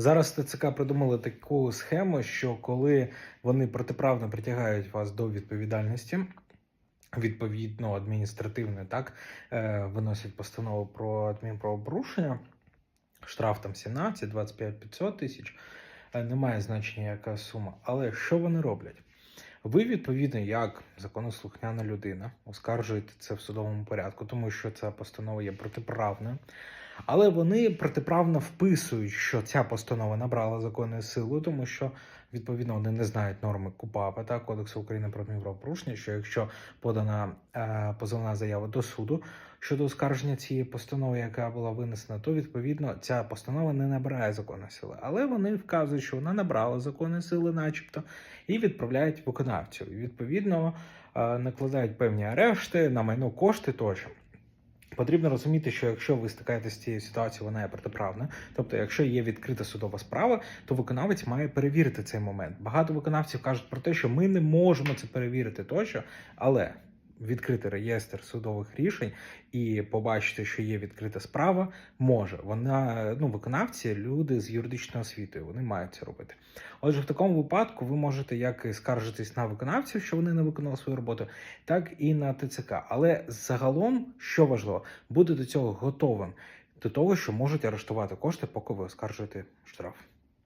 Зараз ТЦК придумали таку схему, що коли вони протиправно притягають вас до відповідальності, відповідно адміністративне, так е, виносять постанову про адмінправопорушення, штраф там 17, 25, 500 тисяч, е, немає значення яка сума. Але що вони роблять? Ви, відповідно, як законослухняна людина, оскаржуєте це в судовому порядку, тому що ця постанова є протиправною. Але вони протиправно вписують, що ця постанова набрала законної сили, тому що відповідно вони не знають норми КУПАПа та Кодексу України про адмінправопорушення, що якщо подана е, позовна заява до суду щодо оскарження цієї постанови, яка була винесена, то відповідно ця постанова не набирає законної сили. Але вони вказують, що вона набрала законної сили, начебто, і відправляють виконавцю. І відповідно е, накладають певні арешти на майно кошти тощо. Потрібно розуміти, що якщо ви стикаєтеся з цією ситуацією, вона є протиправна. Тобто, якщо є відкрита судова справа, то виконавець має перевірити цей момент. Багато виконавців кажуть про те, що ми не можемо це перевірити тощо, але відкрити реєстр судових рішень і побачити, що є відкрита справа, може. Вона ну, виконавці, люди з юридичною освітою, вони мають це робити. Отже, в такому випадку ви можете як скаржитись на виконавців, що вони не виконали свою роботу, так і на ТЦК. Але загалом, що важливо, бути до цього готовим до того, що можуть арештувати кошти, поки ви оскаржуєте штраф.